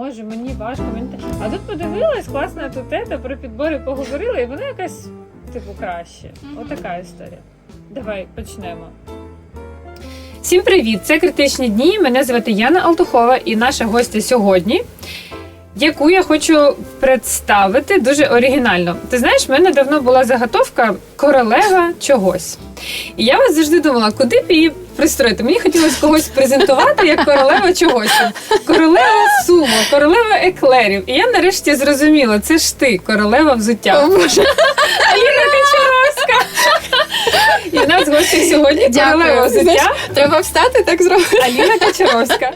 Може, мені важко. Мені... А тут подивилась, класно тут про підбори поговорили, і вона якась, типу, краще. Отака історія. Давай почнемо. Всім привіт! Це критичні дні. Мене звати Яна Алтухова і наша гостя сьогодні, яку я хочу представити дуже оригінально. Ти знаєш, в мене давно була заготовка королева чогось. І я вас завжди думала, куди б її пристроїти. Мені хотілося когось презентувати як королева чогось. Королева сумо, королева еклерів. І я нарешті зрозуміла, це ж ти, королева взуття. Аліна Качаровська. І в нас гості сьогодні королева взуття. Знаєш, Треба встати так зробити. Аліна Качаровська.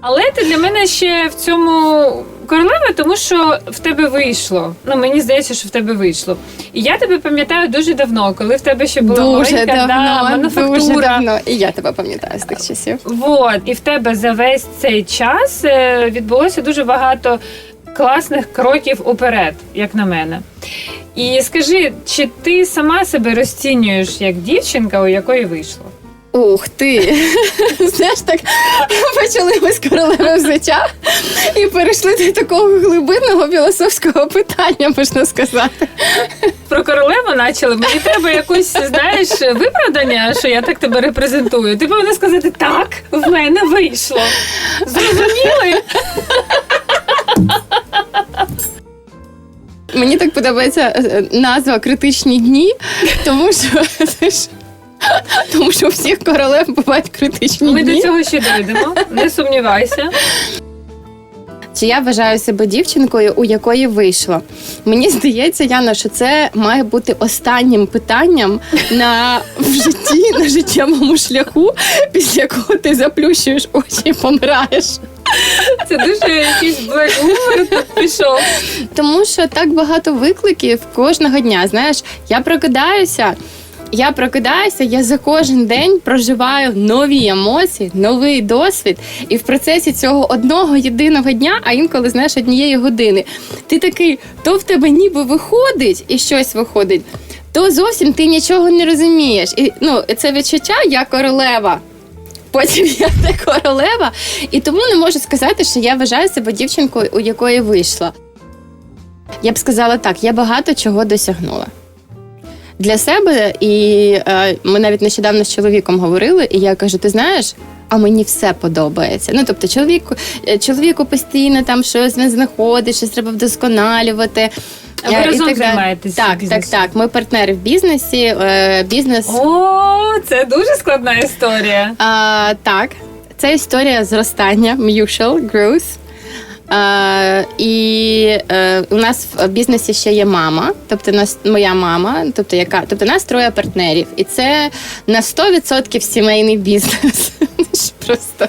Але ти для мене ще в цьому королева, тому що в тебе вийшло. Ну мені здається, що в тебе вийшло. І я тебе пам'ятаю дуже давно, коли в тебе ще була Дуже маленька да, мануфактура. дуже давно. І я тебе пам'ятаю з тих часів. Вот, і в тебе за весь цей час е, відбулося дуже багато класних кроків уперед, як на мене. І скажи, чи ти сама себе розцінюєш як дівчинка, у якої вийшло? Ух ти! Знаєш, так почали ми з королеви взуття і перейшли до такого глибинного філософського питання, можна сказати. Про королеву почали. Мені треба якусь, знаєш, виправдання, що я так тебе репрезентую. Ти повинна сказати, так, в мене вийшло. Зрозуміли? Мені так подобається е, назва критичні дні, тому що тому що у всіх королев бувають критичні Ми дні. до цього ще дійдемо, не сумнівайся. Чи я вважаю себе дівчинкою, у якої вийшло? Мені здається, Яна, що це має бути останнім питанням на в житті, на життєвому шляху, після якого ти заплющуєш очі і помираєш. Це дуже якийсь блек гумор тут пішов. Тому що так багато викликів кожного дня. Знаєш, я прокидаюся. Я прокидаюся, я за кожен день проживаю нові емоції, новий досвід. І в процесі цього одного єдиного дня, а інколи знаєш однієї години, ти такий, то в тебе ніби виходить і щось виходить, то зовсім ти нічого не розумієш. І ну це відчуття я королева. Потім я не королева, і тому не можу сказати, що я вважаю себе дівчинкою, у якої вийшла. Я б сказала так: я багато чого досягнула. Для себе, і е, ми навіть нещодавно з чоловіком говорили, і я кажу: ти знаєш, а мені все подобається. Ну тобто, чоловіку, е, чоловіку постійно там щось він знаходить, щось треба вдосконалювати. А ви Е, разом так займаєтесь Так, так, так. Ми партнери в бізнесі. Бізнес О, це дуже складна історія. А, так, це історія зростання mutual growth. І е, у нас в бізнесі ще є мама, тобто нас моя мама, тобто яка, тобто нас троє партнерів, і це на 100% сімейний бізнес. Просто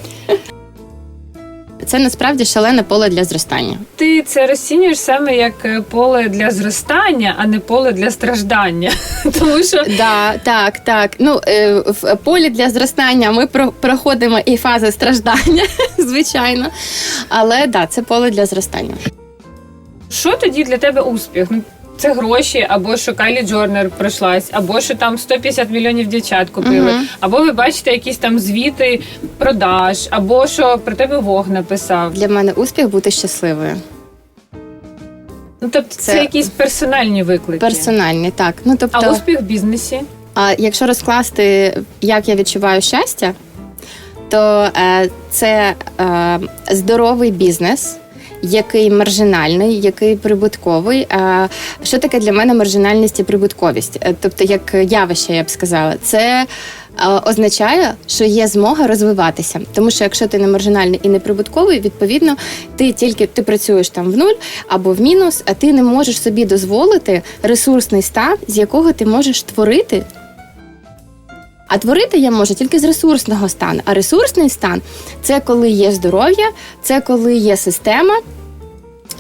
це насправді шалене поле для зростання. Ти це розцінюєш саме як е, поле для зростання, а не поле для страждання. Тому що Да, так, так. Ну е, в полі для зростання ми проходимо і фази страждання, звичайно. Але да, це поле для зростання. що тоді для тебе успіх? Це гроші, або що Кайлі Джорнер пройшлась, або що там 150 мільйонів дівчат купили, Мгм. або ви бачите якісь там звіти продаж, або що про тебе Вог написав. Для мене успіх бути щасливою. Ну тобто це, Це- якісь персональні виклики. Персональний, так. Ну тобто, А успіх в бізнесі? а якщо розкласти, як я відчуваю щастя, то е, це е, здоровий бізнес. Який маржинальний, який прибутковий. А що таке для мене маржинальність і прибутковість? Е, Тобто, як явище, я б сказала, це е, означає, що є змога розвиватися. Тому що якщо ти не маржинальний і не прибутковий, відповідно, ти тільки ти працюєш там в нуль або в мінус, а ти не можеш собі дозволити ресурсний стан, з якого ти можеш творити. А творити я можу тільки з ресурсного стану. А ресурсний стан це коли є здоров'я, це коли є система,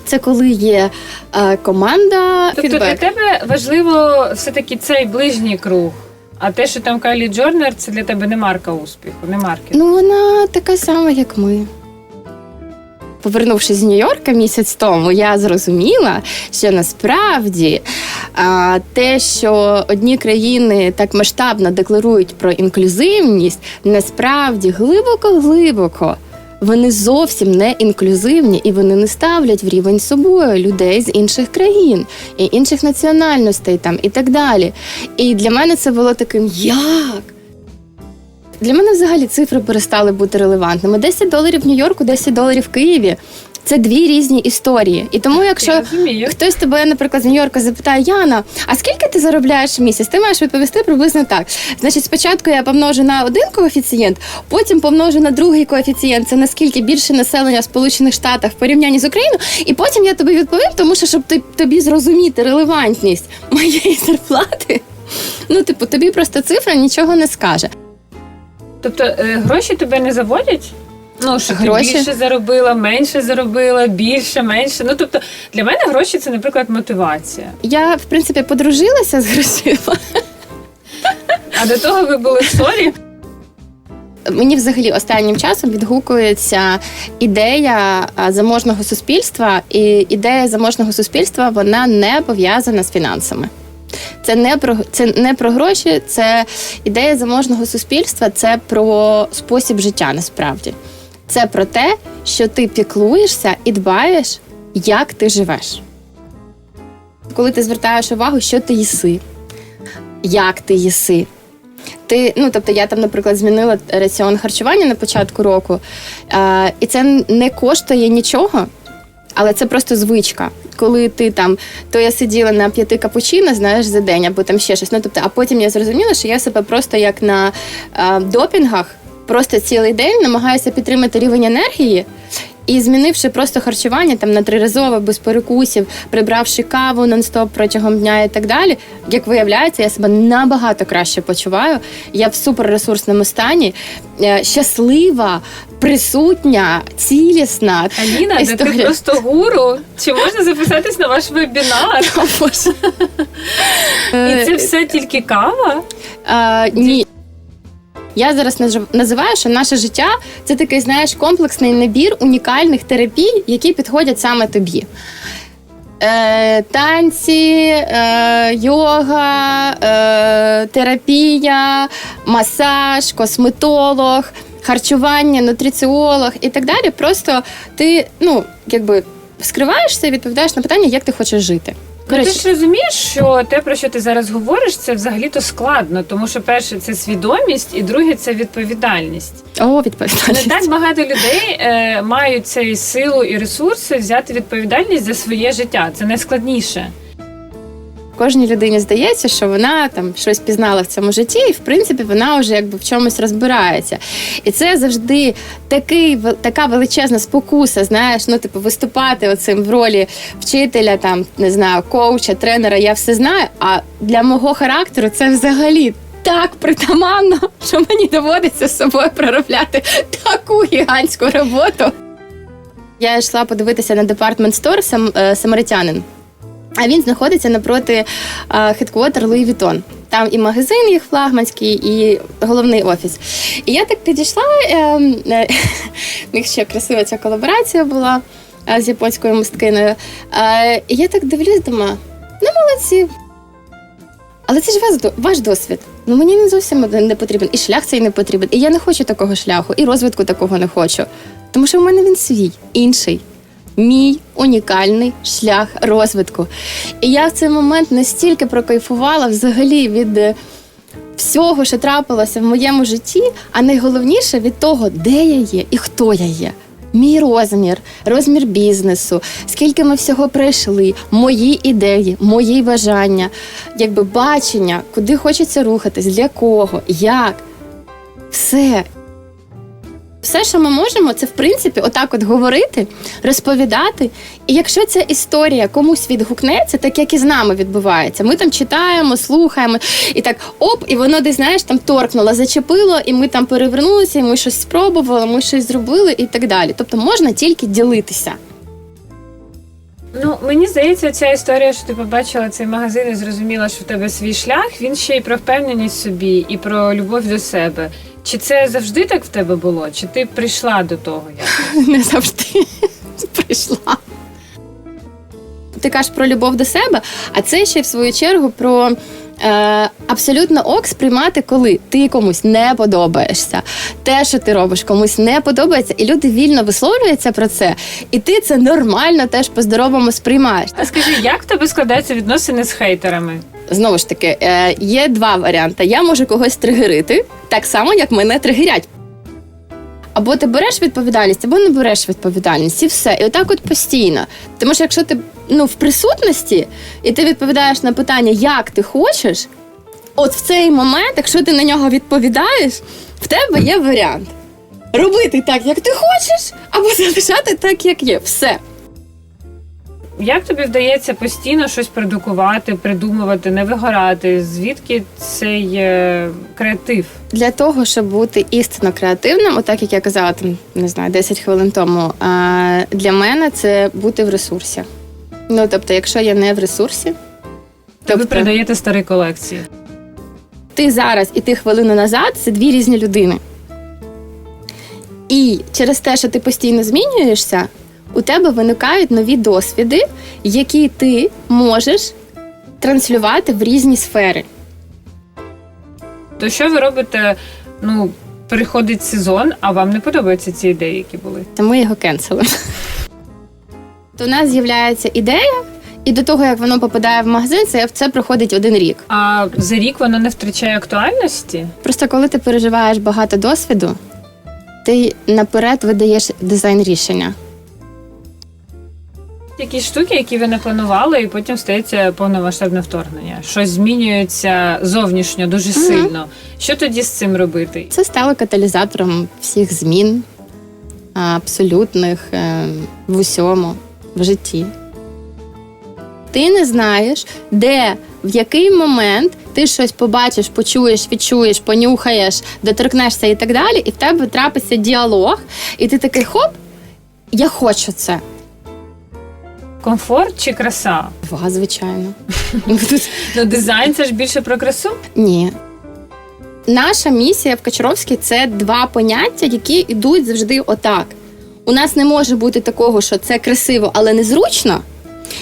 це коли є е, команда. Тобто для тебе важливо все-таки цей ближній круг. А те, що там Кайлі Джорнер, це для тебе не марка успіху, не маркет. Ну, вона така сама, як ми. Повернувшись з Нью-Йорка місяць тому, я зрозуміла, що насправді а, те, що одні країни так масштабно декларують про інклюзивність, насправді глибоко-глибоко вони зовсім не інклюзивні і вони не ставлять в рівень собою людей з інших країн і інших національностей там і так далі. І для мене це було таким як? Для мене взагалі цифри перестали бути релевантними. 10 доларів в Нью-Йорку, 10 доларів в Києві. Це дві різні історії. І тому, якщо хтось тебе, наприклад, з Нью-Йорка запитає, Яна, а скільки ти заробляєш в місяць? Ти маєш відповісти приблизно так. Значить, спочатку я помножу на один коефіцієнт, потім помножу на другий коефіцієнт. Це наскільки більше населення в Сполучених Штатах в порівнянні з Україною, і потім я тобі відповім, тому що щоб тобі зрозуміти релевантність моєї зарплати. Ну, типу, тобі просто цифра нічого не скаже. Тобто е, гроші тебе не заводять? Ну, що Гроші? ти більше заробила, менше заробила, більше, менше. Ну тобто для мене гроші це, наприклад, мотивація. Я, в принципі, подружилася з грошима. А до того ви були в ссорі. Мені взагалі останнім часом відгукується ідея заможного суспільства, і ідея заможного суспільства вона не пов'язана з фінансами. Це не про це не про гроші, це ідея заможного суспільства, це про спосіб життя насправді. Це про те, що ти піклуєшся і дбаєш, як ти живеш. Коли ти звертаєш увагу, що ти їси, як ти їси, ти, ну тобто я там, наприклад, змінила раціон харчування на початку року, е, і це не коштує нічого, але це просто звичка. Коли ти там, то я сиділа на п'яти капучино, знаєш, за день, або там ще щось. Ну тобто, а потім я зрозуміла, що я себе просто як на е, допінгах, просто цілий день намагаюся підтримати рівень енергії. І змінивши просто харчування там на триразове, без перекусів, прибравши каву нон-стоп протягом дня і так далі, як виявляється, я себе набагато краще почуваю. Я в суперресурсному стані, е, щаслива, присутня, цілісна. Аліна, де ти просто гуру. Чи можна записатись на ваш вебінар? І це все тільки кава? А, ні. Я зараз називаю, що наше життя це такий, знаєш, комплексний набір унікальних терапій, які підходять саме тобі. Е, танці, е, йога, е, терапія, масаж, косметолог, харчування, нутриціолог і так далі. Просто ти, ну, якби скриваєшся і відповідаєш на питання, як ти хочеш жити. Ну, ти ж розумієш, що те, про що ти зараз говориш, це взагалі-то складно, тому що перше це свідомість, і друге це відповідальність. о, Не так багато людей е, мають цей силу і ресурси взяти відповідальність за своє життя. Це найскладніше. Кожній людині здається, що вона там щось пізнала в цьому житті, і в принципі вона вже якби в чомусь розбирається. І це завжди такий така величезна спокуса, знаєш, ну типу виступати оцим в ролі вчителя, там не знаю, коуча, тренера. Я все знаю. А для мого характеру це взагалі. Так притаманно, що мені доводиться з собою проробляти таку гігантську роботу. Я йшла подивитися на департмент стор сам, е, самаритянин. А він знаходиться напроти хедквотер Луї Вітон. Там і магазин їх флагманський, і головний офіс. І я так підійшла. Е, е, них ще красива ця колаборація була е, з японською мисткиною. Е, і я так дивлюсь, думаю, ну молодці. Але це ж до- ваш досвід. Ну мені не зовсім не потрібен. І шлях цей не потрібен. І я не хочу такого шляху, і розвитку такого не хочу. Тому що в мене він свій, інший мій унікальний шлях розвитку. І я в цей момент настільки прокайфувала взагалі від е, всього, що трапилося в моєму житті, а найголовніше від того, де я є і хто я є. Мій розмір, розмір бізнесу, скільки ми всього пройшли, мої ідеї, мої бажання, якби бачення, куди хочеться рухатись, для кого, як. Все. Все, що ми можемо, це в принципі отак от говорити, розповідати. І якщо ця історія комусь відгукнеться, так як і з нами відбувається, ми там читаємо, слухаємо, і так оп, і воно десь знаєш там торкнуло, зачепило, і ми там перевернулися, і ми щось спробували, ми щось зробили і так далі. Тобто можна тільки ділитися. Ну мені здається, ця історія, що ти побачила цей магазин і зрозуміла, що в тебе свій шлях, він ще й про впевненість собі і про любов до себе. Чи це завжди так в тебе було? Чи ти прийшла до того? Як? Не завжди прийшла. Ти кажеш про любов до себе, а це ще в свою чергу про Е, абсолютно ок сприймати, коли ти комусь не подобаєшся. Те, що ти робиш, комусь не подобається, і люди вільно висловлюються про це, і ти це нормально теж по-здоровому сприймаєш. А скажи, як в тебе складаються відносини з хейтерами? Знову ж таки, е, є два варіанти. Я можу когось тригерити, так само, як мене тригерять. Або ти береш відповідальність, або не береш відповідальність, і все. І отак от постійно. Тому що якщо ти ну, в присутності і ти відповідаєш на питання, як ти хочеш, от в цей момент, якщо ти на нього відповідаєш, в тебе є варіант. Робити так, як ти хочеш, або залишати так, як є. Все. Як тобі вдається постійно щось продукувати, придумувати, не вигорати? Звідки цей е, креатив? Для того, щоб бути істинно креативним, отак як я казала, там не знаю, 10 хвилин тому. Для мене це бути в ресурсі. Ну тобто, якщо я не в ресурсі, То ви тобто продаєте старі колекції. ти зараз і ти хвилину назад це дві різні людини. І через те, що ти постійно змінюєшся, у тебе виникають нові досвіди, які ти можеш транслювати в різні сфери. То що ви робите? Ну, приходить сезон, а вам не подобаються ці ідеї, які були? Та ми його кенселимо. То у нас з'являється ідея, і до того, як воно попадає в магазин, це, це проходить один рік. А за рік воно не втрачає актуальності? Просто коли ти переживаєш багато досвіду, ти наперед видаєш дизайн рішення. Якісь штуки, які ви не планували, і потім стається повномасштабне вторгнення. Щось змінюється зовнішньо дуже сильно. Що тоді з цим робити? Це стало каталізатором всіх змін, абсолютних е, в усьому в житті. Ти не знаєш, де, в який момент ти щось побачиш, почуєш, відчуєш, понюхаєш, доторкнешся і так далі, і в тебе трапиться діалог, і ти такий хоп, я хочу це. Комфорт чи краса? Два, звичайно. Ну, дизайн це ж більше про красу. Ні. Наша місія в Качаровській це два поняття, які йдуть завжди отак. У нас не може бути такого, що це красиво, але незручно.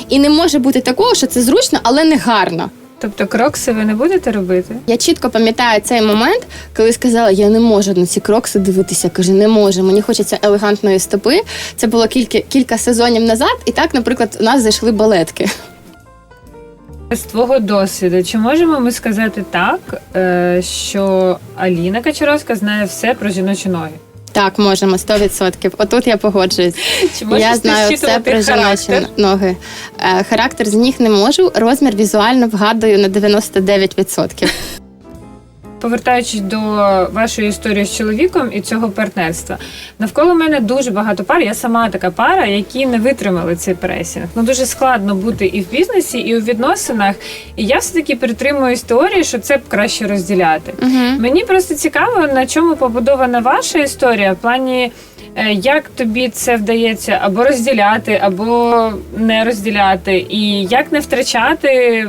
І не може бути такого, що це зручно, але не гарно. Тобто крокси ви не будете робити? Я чітко пам'ятаю цей момент, коли сказала, я не можу на ці крокси дивитися. Каже, не можу. Мені хочеться елегантної стопи. Це було кілька, кілька сезонів назад, і так, наприклад, у нас зайшли балетки. З твого досвіду, чи можемо ми сказати так, е, що Аліна Качаровська знає все про жіночі ноги? Так, можемо 100%. Отут я погоджуюсь. Чи можеш я ти знаю все щитувати про характер? ноги. Е, характер з ніг не можу. Розмір візуально вгадую на 99%. Повертаючись до вашої історії з чоловіком і цього партнерства, навколо мене дуже багато пар. Я сама така пара, які не витримали цей пресінг. Ну дуже складно бути і в бізнесі, і у відносинах. І я все таки притримуюсь теорії, що це б краще розділяти. Угу. Мені просто цікаво, на чому побудована ваша історія, в плані. е, Як тобі це вдається або розділяти, або не розділяти, і як не втрачати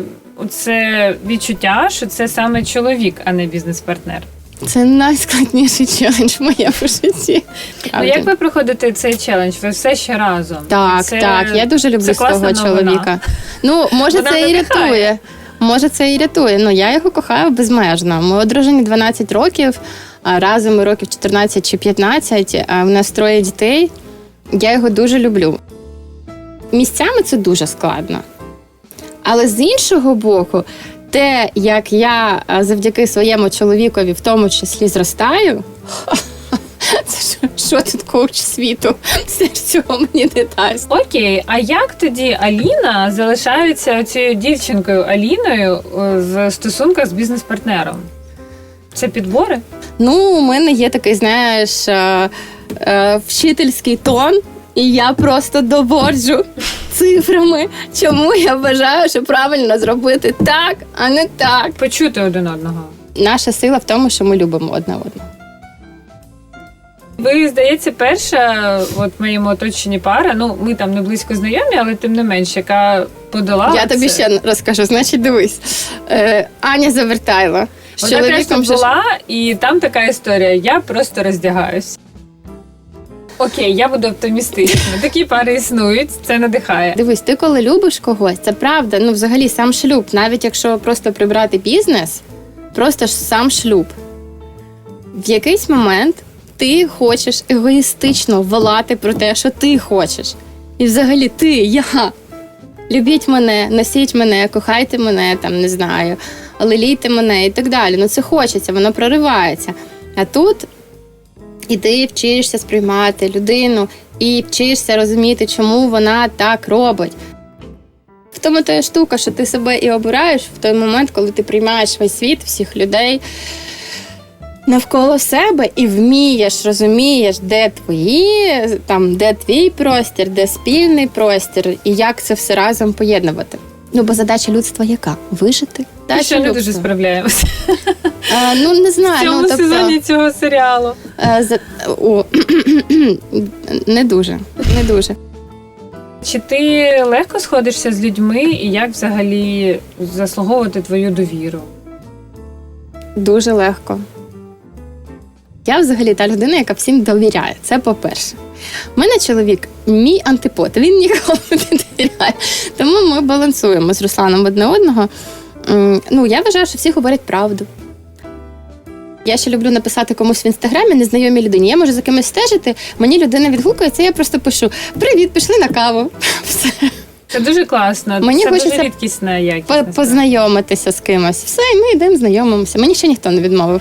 це відчуття, що це саме чоловік, а не бізнес-партнер? Це найскладніший челендж в моєму житті. Ну як ви проходите цей челендж? Ви все ще разом? Так, Це- так. Я дуже люблю свого новина. чоловіка. Ну, може, Вона це і надихає. рятує. Може, це і рятує. Ну, я його кохаю безмежно. Ми одружені 12 років, а разом ми років 14 чи 15, а в нас троє дітей. Я його дуже люблю. Місцями це дуже складно. Але з іншого боку, те, як я завдяки своєму чоловікові в тому числі зростаю. Це що, що тут коуч світу? Все ж цього мені не дасть. Окей, а як тоді Аліна залишається цією дівчинкою Аліною е, в стосунках з бізнес-партнером? Це підбори? Ну, у мене є такий, знаєш, е, е, вчительський тон, і я просто доводжу цифрами, чому я вважаю, що правильно зробити так, а не так. Почути один одного. Наша сила в тому, що ми любимо одне одного. Ви, здається, перша от в моєму оточенні пара. Ну, ми там не близько знайомі, але тим не менш, яка подолала. я тобі це. ще розкажу. Значить, дивись, е, Аня Завертайла Вона теж же була, і там така історія. Я просто роздягаюсь. Окей, я буду оптимістична. Такі пари існують, це надихає. Дивись, ти коли любиш когось, це правда. Ну, взагалі, сам шлюб, навіть якщо просто прибрати бізнес, просто ж сам шлюб. В якийсь момент ти хочеш егоїстично волати про те, що ти хочеш. І взагалі ти, я. Любіть мене, носіть мене, кохайте мене, там не знаю, лелійте мене і так далі. Ну це хочеться, воно проривається. А тут і ти вчишся сприймати людину і вчишся розуміти, чому вона так робить. В тому та штука, що ти себе і обираєш в той момент, коли ти приймаєш весь світ, всіх людей навколо себе і вмієш, розумієш, де твої, там, де твій простір, де спільний простір, і як це все разом поєднувати. Ну, бо задача людства яка? Вижити? Ми ще не дуже справляємося А, ну, не знаю. в цьому ну, тобто, сезоні цього серіалу. е, за, о, не дуже, не дуже. Чи ти легко сходишся з людьми і як взагалі заслуговувати твою довіру? Дуже легко. Я взагалі та людина, яка всім довіряє. Це по-перше. У мене чоловік мій антипод, він ніколи не довіряє. Тому ми балансуємо з Русланом одне одного. Ну, я вважаю, що всі говорять правду. Я ще люблю написати комусь в інстаграмі незнайомій людині. Я можу за кимось стежити, мені людина відгукується, я просто пишу: Привіт, пішли на каву. Все. Це дуже класно. Мені це хочеться дуже рідкісна якість. По- Познайомитися з кимось. Все, і ми йдемо знайомимося. Мені ще ніхто не відмовив.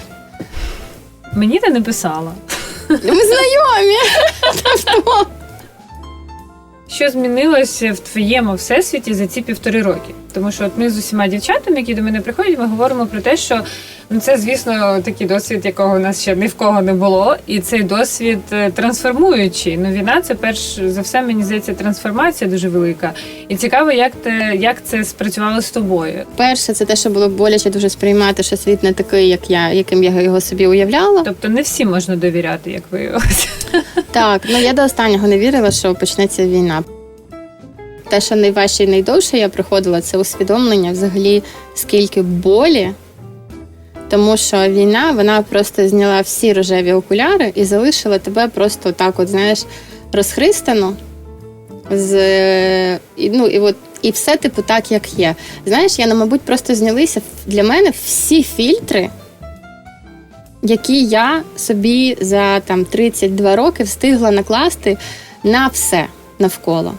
Мені ти не писала. Ми знайомі. Тобто, Що змінилося в твоєму всесвіті за ці півтори роки? Тому що от ми з усіма дівчатами, які до мене приходять, ми говоримо про те, що ну це, звісно, такий досвід, якого у нас ще ні в кого не було, і цей досвід е, трансформуючий. Ну, війна це перш за все, мені здається, трансформація дуже велика. І цікаво, як те, як це спрацювало з тобою. Перше, це те, що було боляче дуже сприймати, що світ не такий, як я, яким я його собі уявляла. Тобто не всім можна довіряти, як виявилося. Так, ну я до останнього не вірила, що почнеться війна. Те, що найважче і найдовше я проходила, це усвідомлення взагалі, скільки болі. Тому що війна вона просто зняла всі рожеві окуляри і залишила тебе просто так, от знаєш, розхристану. З, ну, і, от, і все, типу, так, як є. Знаєш, я, ну, мабуть, просто знялися для мене всі фільтри, які я собі за там 32 роки встигла накласти на все навколо.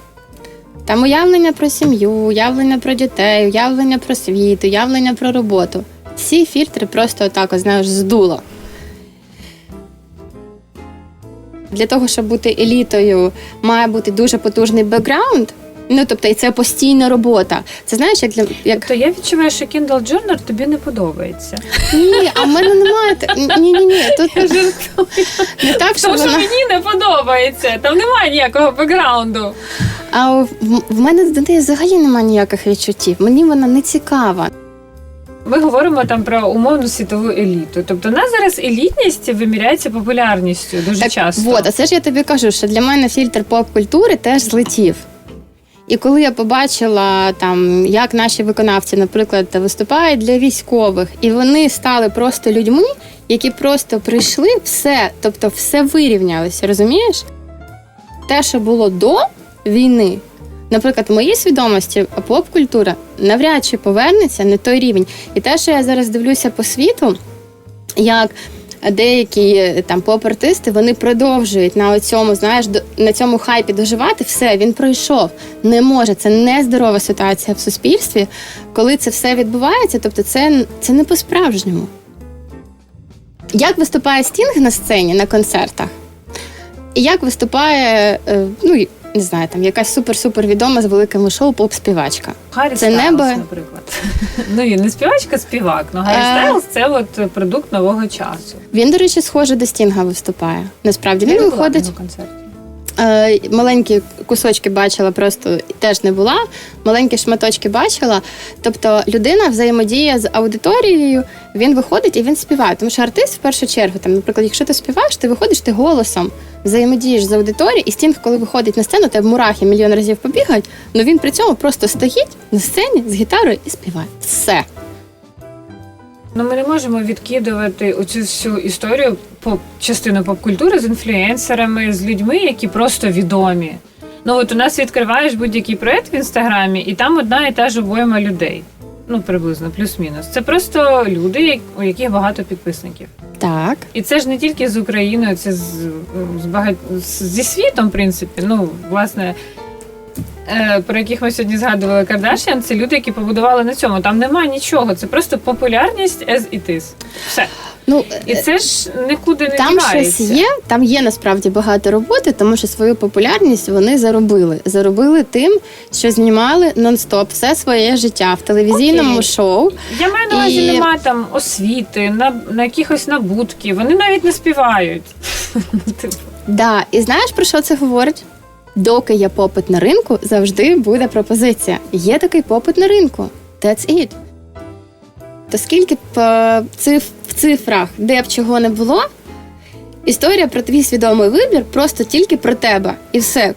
Там уявлення про сім'ю, уявлення про дітей, уявлення про світ, уявлення про роботу. Всі фільтри просто отак, знаєш, здуло. Для того, щоб бути елітою, має бути дуже потужний бекграунд. Ну, тобто, і це постійна робота. Це знаєш, як для як Тобто я відчуваю, що Kindle Journal тобі не подобається. ні, а в мене немає. Ні, ні, ні. Тут жартую. не так, що Тому що вона. мені не подобається. Там немає ніякого бекграунду. А в, в мене до неї взагалі немає ніяких відчуттів. Мені вона не цікава. Ми говоримо там про умовну світову еліту. Тобто, у нас зараз елітність виміряється популярністю дуже часто. Вот, а це ж я тобі кажу, що для мене фільтр поп-культури теж злетів. І коли я побачила там, як наші виконавці, наприклад, виступають для військових, і вони стали просто людьми, які просто прийшли все, тобто все вирівнялося, розумієш? Те, що було до війни, наприклад, в моїй свідомості поп-культура навряд чи повернеться на той рівень. І те, що я зараз дивлюся по світу, як деякі е, там поп-артисти вони продовжують на цьому, знаєш, на цьому хайпі доживати. Все, він пройшов. Не може. Це нездорова ситуація в суспільстві. Коли це все відбувається, тобто це, це не по-справжньому. Як виступає Стінг на сцені на концертах? І як виступає, е, ну не знаю, там якась супер-супер відома з великими шоу поп-співачка. Гаррі Це Стайлз, небо. наприклад. Ну і не співачка, співак. Ну Гаррі. Стайлз це от продукт нового часу. Він, до речі, схоже до Стінга виступає. Насправді Я він виходить. на концерті. Е, маленькі кусочки бачила, просто теж не була. Маленькі шматочки бачила. Тобто людина взаємодіє з аудиторією, він виходить і він співає. Тому що артист в першу чергу, там, наприклад, якщо ти співаєш, ти виходиш ти голосом, взаємодієш з аудиторією, і стінг, коли виходить на сцену, тебе мурахи мільйон разів побігають, але він при цьому просто стоїть на сцені з гітарою і співає. Все. Ну, ми не можемо відкидувати оцю всю історію по частину поп-культури з інфлюенсерами, з людьми, які просто відомі. Ну от у нас відкриваєш будь-який проект в інстаграмі, і там одна і та ж обойма людей. Ну, приблизно, плюс-мінус. Це просто люди, у яких багато підписників. Так. І це ж не тільки з Україною, це з, з багать... зі світом, в принципі. Ну, власне, про яких ми сьогодні згадували Кардашян, це люди, які побудували на цьому. Там немає нічого, це просто популярність as it is. Все. Ну, І це ж нікуди не Там дівається. щось є, там є насправді багато роботи, тому що свою популярність вони заробили. Заробили тим, що знімали нон-стоп все своє життя в телевізійному Окей. шоу. Я маю на увазі, І- нема там освіти, на, на якихось набутків. Вони навіть не співають. Типу, Да, і знаєш про що це говорить? Доки є попит на ринку, завжди буде пропозиція. Є такий попит на ринку. That's it. То скільки б е, в цифрах, де б чого не було, історія про твій свідомий вибір просто тільки про тебе. І все.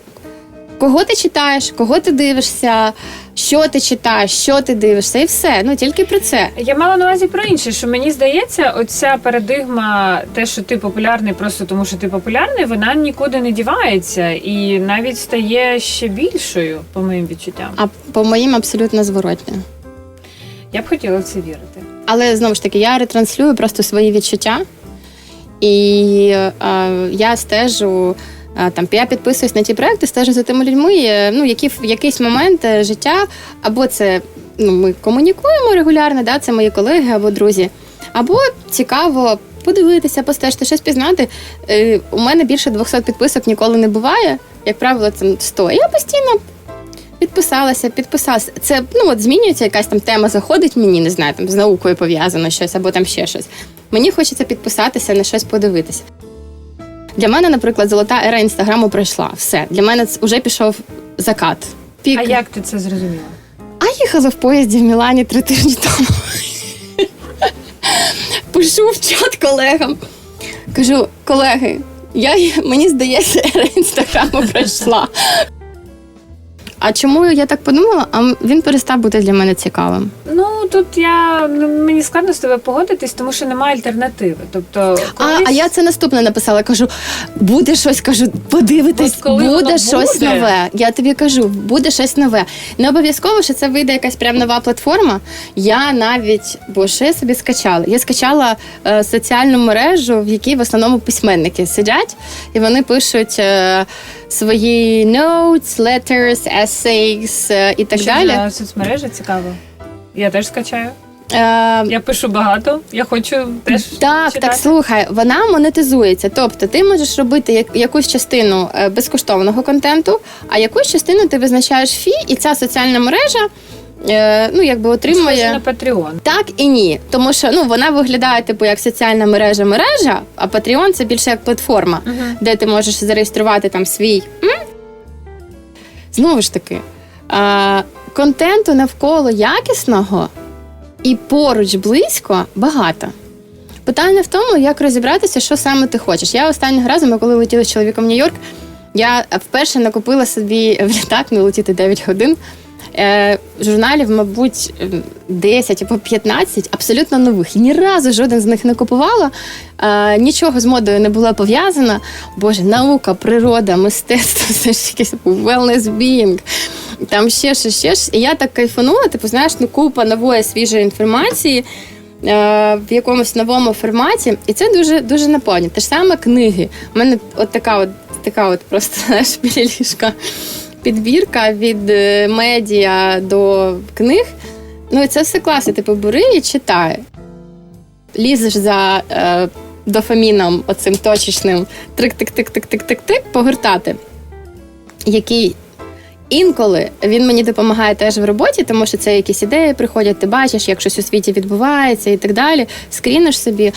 Кого ти читаєш, кого ти дивишся, що ти читаєш, що ти дивишся, і все. Ну тільки про це. Я мала на увазі про інше, що мені здається, оця парадигма, те, що ти популярний просто тому, що ти популярний, вона нікуди не дівається і навіть стає ще більшою, по моїм відчуттям. А по моїм абсолютно зворотне. Я б хотіла в це вірити. Але знову ж таки, я ретранслюю просто свої відчуття. І е, я стежу. Там я підписуюсь на ті проекти, стежу за тими людьми, ну які в якийсь момент е, життя, або це ну ми комунікуємо регулярно, да, це мої колеги або друзі, або цікаво подивитися, постежити, щось пізнати. Е, У мене більше 200 підписок ніколи не буває. Як правило, це 100. Я постійно Підписалася, підписалася. Це ну от змінюється якась там тема, заходить мені, не знаю, там з наукою пов'язано щось або там ще щось. Мені хочеться підписатися на щось подивитися. Для мене, наприклад, золота ера інстаграму пройшла. Все. Для мене це вже пішов закат. Пік. А як ти це зрозуміла? А їхала в поїзді в Мілані три тижні тому. Пишу в чат колегам. Кажу, колеги, я, мені здається, ера інстаграму пройшла. А чому я так подумала? А він перестав бути для мене цікавим. Ну тут я ну, мені складно з тобою погодитись, тому що немає альтернативи. Тобто, А, колись... а я це наступне написала. Кажу, буде щось, кажу, подивитись, коли буде щось буде? нове. Я тобі кажу, буде щось нове. Не обов'язково, що це вийде якась прям нова платформа. Я навіть, бо що я собі скачала? Я скачала е, соціальну мережу, в якій в основному письменники сидять, і вони пишуть. Е, Свої notes, letters, essays е, і так Що далі. на соцмережа цікаво. Я теж скачаю. Е, Я пишу багато, я хочу теж Так, читати. так, слухай, вона монетизується. Тобто ти можеш робити як- якусь частину е, безкоштовного контенту, а якусь частину ти визначаєш фі, і ця соціальна мережа е, ну, якби Схоже отримує. на Patreon. Так і ні. Тому що ну, вона виглядає типу як соціальна мережа мережа, а Patreon це більше як платформа, Мгм. де ти можеш зареєструвати там свій. М? Знову ж таки, е, контенту навколо якісного і поруч близько багато. Питання в тому, як розібратися, що саме ти хочеш. Я останнього разу, ми коли летіли з чоловіком в Нью-Йорк, я вперше накупила собі в літак не летіти 9 годин. Е, журналів, мабуть, 10 або 15 абсолютно нових. І ні разу жоден з них не купувала. Е, нічого з модою не було пов'язано. Боже, наука, природа, мистецтво, все ж якесь wellness being. Там ще ще щось. І я так кайфанула, типу, знаєш, ну купа нової свіжої інформації е, в якомусь новому форматі. І це дуже дуже наповнює. Те ж саме книги. У мене от така от така от просто знаєш, біля ліжка підбірка від е, медіа до книг. Ну і це все класно. Типу, бери і читай. Лізеш за е, дофаміном, оцим точечним трик-тик-тик-тик-тик-тик-тик, погортати, який інколи він мені допомагає теж в роботі, тому що це якісь ідеї приходять, ти бачиш, як щось у світі відбувається і так далі, скріниш собі.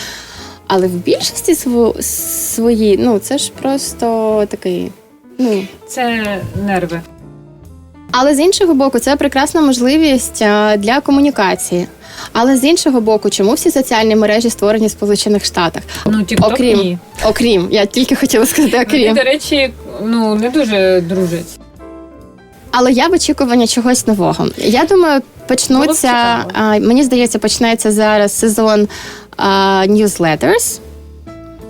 Але в більшості сво- свої, ну це ж просто такий. Ну, Це нерви. але з іншого боку, це прекрасна можливість для комунікації. Але з іншого боку, чому всі соціальні мережі створені в Сполучених Штатах? Ну, TikTok Окрім, ні. окрім, я тільки хотіла сказати, Вони, окрім. до речі, ну не дуже дружать. Але я в очікуванні чогось нового. Я думаю, почнуться. а, мені здається, почнеться зараз сезон а, newsletters.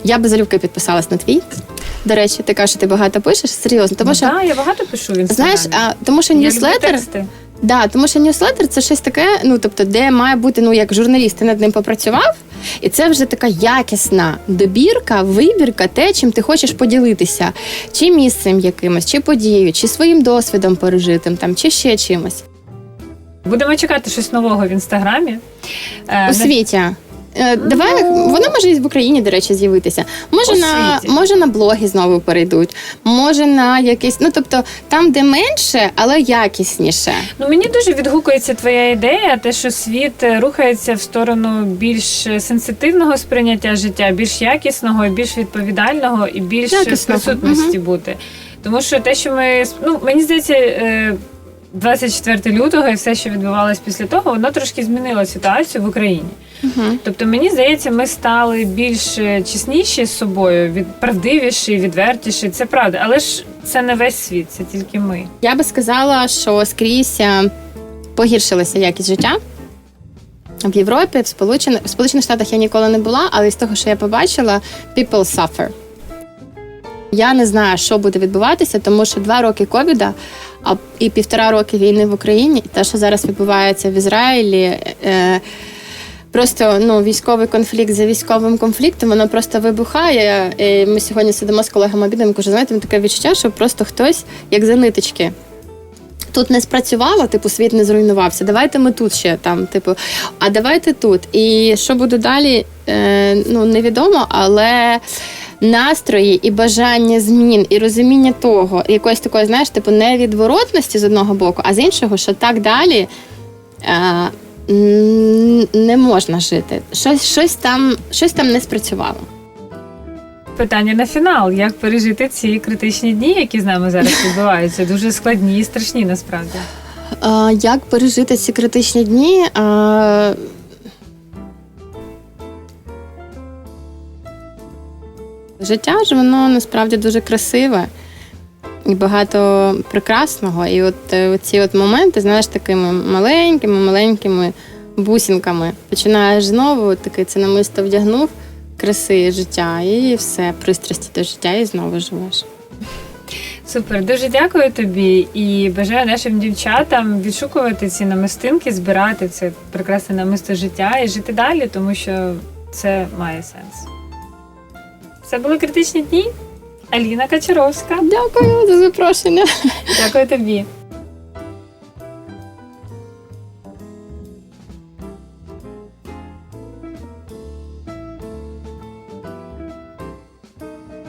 Я би залюбки підписалась на твій. До речі, ти кажеш, ти багато пишеш. Серйозно, тому що Так, я багато пишу в інстаграмі. знаєш, а, тому що Я люблю ньюслетер, тексти. да, тому що ньюслетер це щось таке, ну тобто, де має бути, ну як журналіст, ти над ним попрацював, і це вже така якісна добірка, вибірка, те, чим ти хочеш поділитися, чи місцем якимось, чи подією, чи своїм досвідом пережитим, там, чи ще чимось. Будемо чекати щось нового в інстаграмі. Е, У на- світі. Е, Давай воно може і в Україні, до речі, з'явитися. Може на може на блоги знову перейдуть, може на якісь, ну тобто там, де менше, але якісніше. Ну мені дуже відгукується твоя ідея, те, що світ е, рухається в сторону більш е, сенситивного сприйняття життя, більш якісного, більш відповідального і більш Якісного, присутності бути. Тому що те, що ми ну мені здається. Е, 24 лютого і все, що відбувалось після того, воно трошки змінило ситуацію в Україні. Угу. Тобто, мені здається, ми стали більш е, чесніші з собою, від правдивіші, відвертіші. Це правда, але ж це не весь світ, це тільки ми. Я би сказала, що скрізь е, погіршилася якість життя. В Європі, в Сполучених, в Сполучених Штатах я ніколи не була, але з того, що я побачила, people suffer. Я не знаю, що буде відбуватися, тому що два роки ковіда і півтора роки війни в Україні, і те, що зараз відбувається в Ізраїлі. Е, Просто ну військовий конфлікт за військовим конфліктом, воно просто вибухає. І ми сьогодні сидимо з колегами обідаємо, кажу, знаєте, таке відчуття, що просто хтось як за ниточки. Тут не спрацювало, типу, світ не зруйнувався. Давайте ми тут ще там, типу, а давайте тут. І що буде далі, е, ну невідомо, але настрої і бажання змін, і розуміння того, якоїсь такої, знаєш, типу, невідворотності з одного боку, а з іншого, що так далі. Е, не можна жити. Щось, щось, там, щось там не спрацювало. Питання на фінал: як пережити ці критичні дні, які з нами зараз відбуваються? Дуже складні і страшні насправді. Як пережити ці критичні дні? Життя ж воно насправді дуже красиве і багато прекрасного. І от е, ці от моменти, знаєш, такими маленькими, маленькими бусинками. Починаєш знову, такий це намисто вдягнув краси життя, і все, пристрасті до життя, і знову живеш. Супер, дуже дякую тобі і бажаю нашим дівчатам відшукувати ці намистинки, збирати це прекрасне намисто життя і жити далі, тому що це має сенс. Це були критичні дні. Аліна Качаровська. Дякую за запрошення. Дякую тобі.